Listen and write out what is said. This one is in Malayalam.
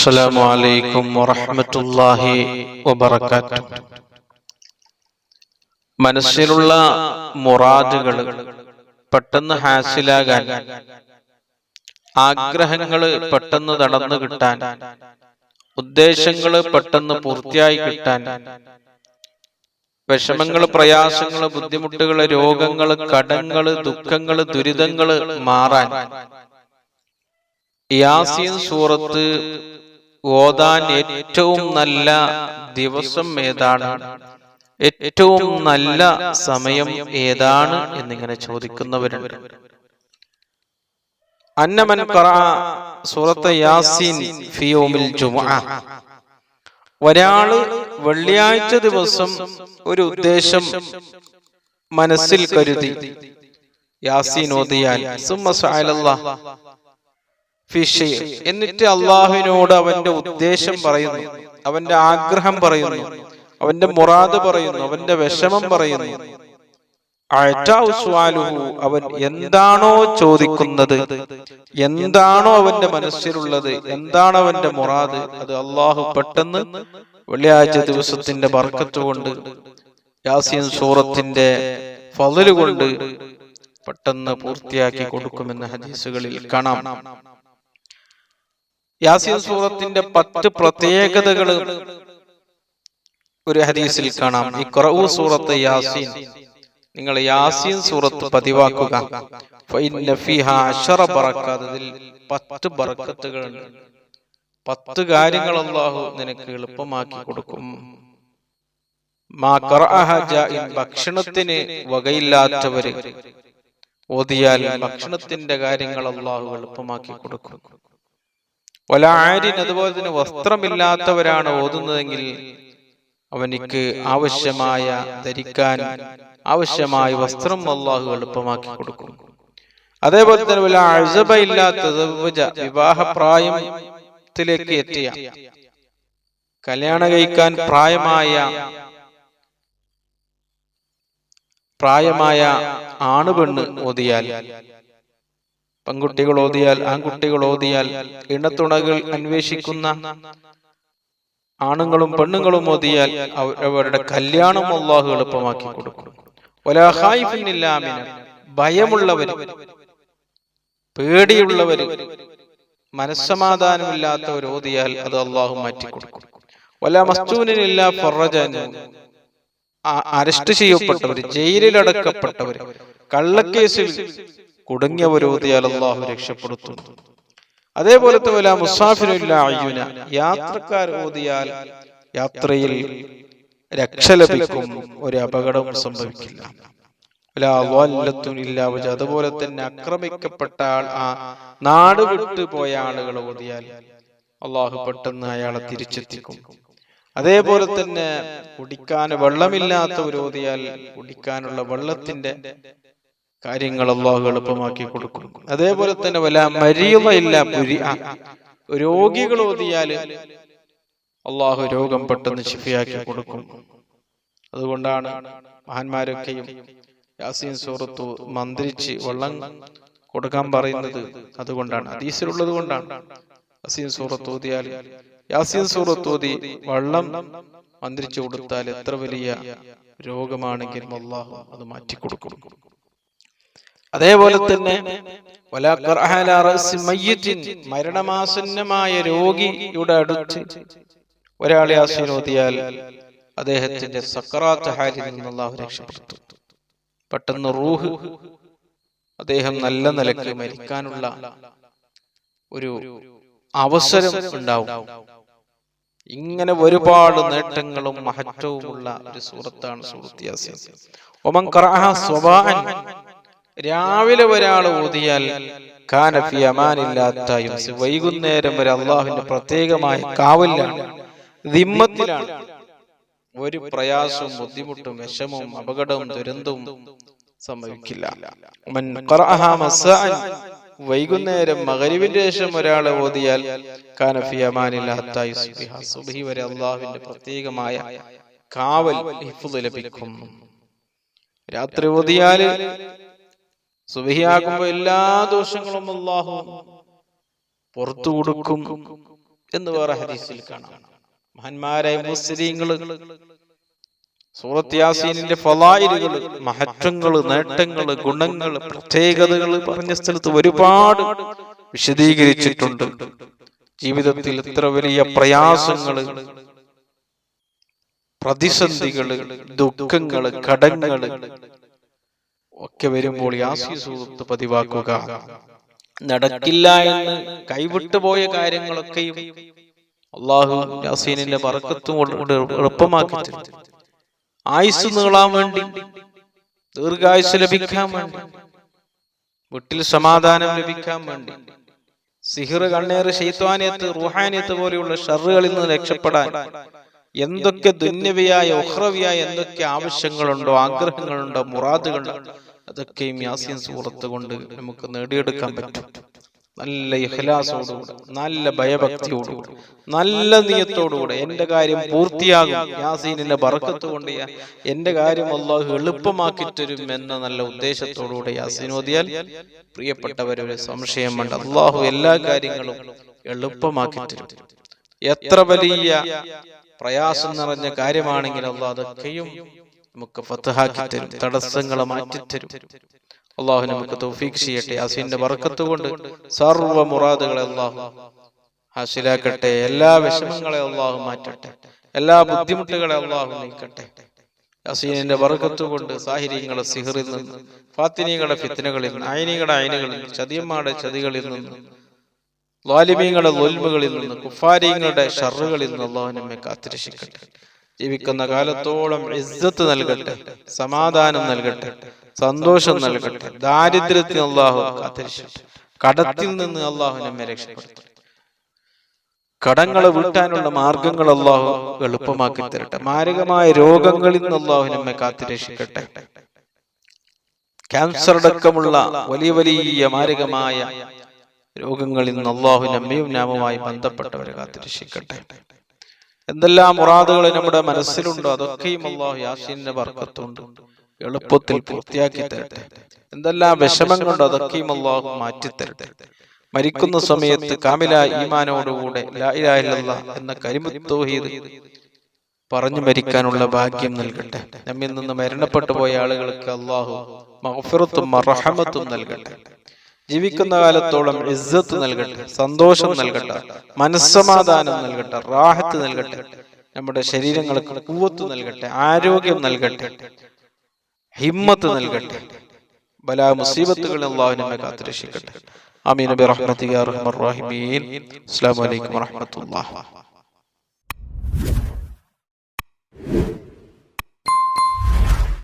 السلام عليكم ورحمة الله وبركاته മനസ്സിലുള്ള മുറാദുകൾ പെട്ടെന്ന് ഹാസിലാകാൻ ആഗ്രഹങ്ങൾ പെട്ടെന്ന് നടന്നു കിട്ടാൻ ഉദ്ദേശങ്ങൾ പെട്ടെന്ന് പൂർത്തിയായി കിട്ടാൻ വിഷമങ്ങൾ പ്രയാസങ്ങൾ ബുദ്ധിമുട്ടുകൾ രോഗങ്ങൾ കടങ്ങൾ ദുഃഖങ്ങൾ ദുരിതങ്ങൾ മാറാൻ യാസീൻ സൂറത്ത് ഓതാൻ ഏറ്റവും നല്ല ദിവസം ഏതാണ്? ഏറ്റവും നല്ല സമയം ഏതാണ് എന്നിങ്ങനെ ചോദിക്കുന്നവരുണ്ട്. അന്നമൻ സൂറത്ത് യാസീൻ ഫിയോമിൽ ജുമുഅ ഒരാൾ വെള്ളിയാഴ്ച ദിവസം ഒരു ഉദ്ദേശം മനസ്സിൽ കരുതി. യാസീൻ ഓതിയാൽ ഫിഷ് എന്നിട്ട് അള്ളാഹുവിനോട് അവന്റെ ഉദ്ദേശം പറയുന്നു. അവന്റെ ആഗ്രഹം പറയുന്നു. അവന്റെ മുറാദ് പറയുന്നു. അവന്റെ വിഷമം പറയുന്നു. അവൻ എന്താണോ ചോദിക്കുന്നത്? എന്താണോ അവന്റെ മനസ്സിലുള്ളത്? എന്താണ് അവന്റെ മുറാദ്? അത് അള്ളാഹു പെട്ടെന്ന് വെള്ളിയാഴ്ച ദിവസത്തിന്റെ ബർക്കത്തുകൊണ്ട് യാസിയൻ യാസീൻ സൂറത്തിന്റെ ഫതലുകൊണ്ട് പെട്ടെന്ന് പൂർത്തിയാക്കി കൊടുക്കുമെന്ന് ഹദീസുകളിൽ കാണാം. യാസീൻ സൂറത്തിന്റെ പത്ത് പ്രത്യേകതകൾ ഒരു ഹദീസിൽ കാണാം. ഈ കുറവ് സൂറത്ത് യാസീൻ. നിങ്ങൾ യാസീൻ സൂറത്ത് പതിവാക്കുക. അതിൽ പത്ത് കാര്യങ്ങൾ അള്ളാഹു നിനക്ക് എളുപ്പമാക്കി കൊടുക്കും. ഭക്ഷണത്തിന് വകയില്ലാത്തവര്. ഓതിയാൽ ഭക്ഷണത്തിന്റെ കാര്യങ്ങൾ അള്ളാഹു എളുപ്പമാക്കി കൊടുക്കും. വല ആരിൻ അതുപോലെ തന്നെ വസ്ത്രമില്ലാത്തവരാണ് ഓതുന്നതെങ്കിൽ അവനിക്ക് ആവശ്യമായ ധരിക്കാൻ ആവശ്യമായ വസ്ത്രം അള്ളാഹു എളുപ്പമാക്കി കൊടുക്കും. അതേപോലെ തന്നെ വല്ല അഴുസബ ഇല്ലാത്തത് വിവാഹപ്രായത്തിലേക്ക് എത്തിയ. കല്യാണം കഴിക്കാൻ പ്രായമായ പ്രായമായ ആണുപെണ്ണ് ഓതിയാൽ പെൺകുട്ടികൾ ഓതിയാൽ ആൺകുട്ടികൾ ഓതിയാൽ ഇണത്തുണകൾ അന്വേഷിക്കുന്ന ആണുങ്ങളും പെണ്ണുങ്ങളും ഓതിയാൽ അവരുടെ കല്യാണം അള്ളാഹു എളുപ്പമാക്കി കൊടുക്കും. ഭയമുള്ളവര് പേടിയുള്ളവര് മനസ്സമാധാനമില്ലാത്തവർ ഓതിയാൽ അത് അള്ളാഹു മാറ്റിക്കൊടുക്കും വല മസ്തൂനില്ല അറസ്റ്റ് ചെയ്യപ്പെട്ടവര് ജയിലിലടക്കപ്പെട്ടവര് കള്ളക്കേസിൽ കുടുങ്ങിയവർ ഓതിയാൽ അള്ളാഹു രക്ഷപ്പെടുത്തുന്നു. അതേപോലത്തെ മുസാഫിറില്ല അയ്യുന യാത്രക്കാർ ഓതിയാൽ യാത്രയിൽ രക്ഷ ലഭിക്കും. ഒരു അപകടവും സംഭവിക്കില്ല. അതുപോലെ തന്നെ ആക്രമിക്കപ്പെട്ട ആൾ ആ നാട് വിട്ടു പോയ ആളുകൾ ഓതിയാൽ അള്ളാഹു പെട്ടെന്ന് അയാളെ തിരിച്ചെത്തിക്കും. അതേപോലെ തന്നെ കുടിക്കാൻ വെള്ളമില്ലാത്തവർ ഓതിയാൽ കുടിക്കാനുള്ള വെള്ളത്തിന്റെ കാര്യങ്ങൾ അള്ളാഹു എളുപ്പമാക്കി കൊടുക്കും. അതേപോലെ തന്നെ വല്ല മരിയുമയില്ല പുരി രോഗികൾ ഓതിയാൽ അള്ളാഹു രോഗം പെട്ടെന്ന് ശിഫിയാക്കി കൊടുക്കും. അതുകൊണ്ടാണ് മഹാന്മാരൊക്കെയും യാസീൻ സൂറത്തു മന്ത്രിച്ച് വെള്ളം കൊടുക്കാൻ പറയുന്നത്. അതുകൊണ്ടാണ്. അതീശ്വരുള്ളത് കൊണ്ടാണ്. യാസീൻ സൂറത്ത് ഓതിയാൽ യാസീൻ സൂറത്ത് ഓതി വെള്ളം മന്ത്രിച്ചു കൊടുത്താൽ എത്ര വലിയ രോഗമാണെങ്കിലും അള്ളാഹു അത് മാറ്റിക്കൊടുക്കും. അതേപോലെ തന്നെ മരണമാസന്നമായ രോഗിയുടെ അടുത്ത് ഒരാളെ ആശീർവദിയാൽ അദ്ദേഹത്തിന്റെ ഹാലിൽ നിന്ന് അള്ളാഹു രക്ഷപ്പെടുത്തും. പെട്ടെന്ന് റൂഹ് അദ്ദേഹം നല്ല നിലയ്ക്ക് മരിക്കാനുള്ള ഒരു അവസരം ഉണ്ടാവും. ഇങ്ങനെ ഒരുപാട് നേട്ടങ്ങളും മഹത്വവുമുള്ള ഒരു സുഹൃത്താണ് സൂറത്ത് യാസീൻ. ഒമൻ രാവിലെ ഒരാൾ ഊതിയാൽ കാനഫി അമാനില്ലാത്ത വൈകുന്നേരം വരെ അള്ളാഹുവിന്റെ പ്രത്യേകമായ കാവലിലാണ്. ദിമ്മത്തിലാണ്. ഒരു പ്രയാസവും ബുദ്ധിമുട്ടും വിഷമവും അപകടവും ദുരന്തവും സംഭവിക്കില്ല. വൈകുന്നേരം മകരിവിന്റെ ശേഷം ഒരാളെ ഓതിയാൽ കാന ഫി അമാനില്ലാത്ത വരെ അള്ളാഹുവിന്റെ പ്രത്യേകമായ കാവൽ ലഭിക്കും. രാത്രി ഓതിയാൽ സുബഹിയാകുമ്പോ എല്ലാ ദോഷങ്ങളും അള്ളാഹു പുറത്തു കൊടുക്കും എന്ന് വേറെ ഹദീസിൽ കാണാം. മഹന്മാരായ മുസ്ലിങ്ങൾ സൂറത്ത് യാസീനിന്റെ ഫലായിലുകൾ മഹത്വങ്ങൾ നേട്ടങ്ങൾ ഗുണങ്ങൾ പ്രത്യേകതകൾ പറഞ്ഞ സ്ഥലത്ത് ഒരുപാട് വിശദീകരിച്ചിട്ടുണ്ട്. ജീവിതത്തിൽ ഇത്ര വലിയ പ്രയാസങ്ങൾ പ്രതിസന്ധികൾ ദുഃഖങ്ങൾ കടങ്ങൾ ഒക്കെ വരുമ്പോൾ യാസി പതിവാക്കുക നടക്കില്ല എന്ന് കൈവിട്ടു പോയ കാര്യങ്ങളൊക്കെയും അള്ളാഹു യാസീനിന്റെ പറക്കത്തും കൊണ്ട് എളുപ്പമാക്കി. ആയുസ് നീളാൻ വേണ്ടി ദീർഘായുസ് ലഭിക്കാൻ വേണ്ടി വീട്ടിൽ സമാധാനം ലഭിക്കാൻ വേണ്ടി സിഹിർ കണ്ണേറ് ഷെയ്ത്വാനിയത്ത് റുഹാനിയത്ത് പോലെയുള്ള ഷറുകളിൽ നിന്ന് രക്ഷപ്പെടാൻ എന്തൊക്കെ ദുന്യവിയായ ഉഹ്രവിയായ എന്തൊക്കെ ആവശ്യങ്ങളുണ്ടോ ആഗ്രഹങ്ങളുണ്ടോ മുറാദുകളുണ്ടോ. അതൊക്കെയും യാസീൻ സൂറത്ത് കൊണ്ട് നമുക്ക് നേടിയെടുക്കാൻ പറ്റും. നല്ല ഇഹ്ലാസോടുകൂടെ നല്ല ഭയഭക്തിയോടുകൂടെ നല്ല നിയത്തോടുകൂടെ എന്റെ കാര്യം പൂർത്തിയാകും. യാസീനിന്റെ ബറക്കത്ത് കൊണ്ട് എന്റെ കാര്യം അള്ളാഹു എളുപ്പമാക്കി തരും എന്ന നല്ല ഉദ്ദേശത്തോടുകൂടെ യാസീൻ ഓതിയാൽ പ്രിയപ്പെട്ടവരൊരു സംശയം വേണ്ട. അള്ളാഹു എല്ലാ കാര്യങ്ങളും എളുപ്പമാക്കി തരും എത്ര വലിയ പ്രയാസം നിറഞ്ഞ കാര്യമാണെങ്കിൽ അള്ളാഹ് അതൊക്കെയും നമുക്ക് ഫത്തഹാക്കി തരും തടസ്സങ്ങളെ മാറ്റിത്തരും. അള്ളാഹു നമുക്ക് തൗഫീഖ് ചെയ്യട്ടെ അസീന്റെ ബർക്കത്ത് കൊണ്ട് സർവ മുറാദുകളെ അള്ളാഹു ഹാസിലാക്കട്ടെ എല്ലാ വിഷമങ്ങളെ അള്ളാഹു മാറ്റട്ടെ എല്ലാ ബുദ്ധിമുട്ടുകളെ അള്ളാഹു നീക്കട്ടെ. അസീനിന്റെ ബർക്കത്ത് കൊണ്ട് സാഹിര്യങ്ങളെ സിഹറിൽ നിന്ന് ഫാത്തിനികളുടെ ഫിത്തനകളിൽ നിന്ന് അയനികളുടെ അയനുകളിൽ നിന്ന് ചതിയന്മാരുടെ ചതികളിൽ നിന്ന് ലാലിമീങ്ങളുടെ ലോൽമുകളിൽ നിന്ന് കുഫാരിങ്ങളുടെ ഷറുകളിൽ നിന്ന് അള്ളാഹു നമ്മെ കാത്തിരക്ഷിക്കട്ടെ ജീവിക്കുന്ന കാലത്തോളം ഇസ്സത്ത് നൽകട്ടെ. സമാധാനം നൽകട്ടെ. സന്തോഷം നൽകട്ടെ. ദാരിദ്ര്യത്തിൽ അള്ളാഹു കാത്തിരക്ഷിക്കട്ടെ കടത്തിൽ നിന്ന് അള്ളാഹു നമ്മെ രക്ഷപ്പെടുത്തട്ടെ. കടങ്ങളെ വീട്ടാനുള്ള മാർഗങ്ങൾ അള്ളാഹു എളുപ്പമാക്കി തരട്ടെ. മാരകമായ രോഗങ്ങളിൽ നിന്ന് അള്ളാഹു നമ്മെ കാത്തിരക്ഷിക്കട്ടെ ക്യാൻസർ അടക്കമുള്ള വലിയ വലിയ മാരകമായ രോഗങ്ങളിൽ നിന്ന് അള്ളാഹു നമ്മയും നാമവുമായി ബന്ധപ്പെട്ടവരെ കാത്തിരക്ഷിക്കട്ടെ. എന്തെല്ലാം മുറാദുകൾ നമ്മുടെ മനസ്സിലുണ്ടോ അതൊക്കെയും അള്ളാഹു യാസീന്റെ വർക്കത്തുണ്ട് എളുപ്പത്തിൽ പൂർത്തിയാക്കി തരട്ടെ. എന്തെല്ലാം വിഷമങ്ങളുണ്ടോ അതൊക്കെയും അള്ളാഹു മാറ്റിത്തരട്ടെ മരിക്കുന്ന സമയത്ത് കാമില ഈമാനോടുകൂടെ ലാ ഇലാഹ ഇല്ലല്ലാഹ് എന്ന കരിമു തൗഹീദ് പറഞ്ഞു മരിക്കാനുള്ള ഭാഗ്യം നൽകട്ടെ. നമ്മിൽ നിന്ന് മരണപ്പെട്ടു പോയ ആളുകൾക്ക് അള്ളാഹു മഹഫിറത്തും മറഹമത്തും നൽകട്ടെ. ജീവിക്കുന്ന കാലത്തോളം ഇസ്സത്ത് നൽകട്ടെ സന്തോഷം നൽകട്ടെ മനസ്സമാധാനം നൽകട്ടെ റാഹത്ത് നൽകട്ടെ നമ്മുടെ ശരീരങ്ങൾക്ക് കൂവത്ത് നൽകട്ടെ ആരോഗ്യം നൽകട്ടെ ഹിമ്മത്ത് നൽകട്ടെ ബലാ മുസീബത്തുകൾ നമ്മെ കാത്തുരക്ഷിക്കട്ടെ. അമീൻ. ബി റഹീമീൻ അസ്സലാമു അലൈക്കും വറഹ്മത്തുള്ളാഹി.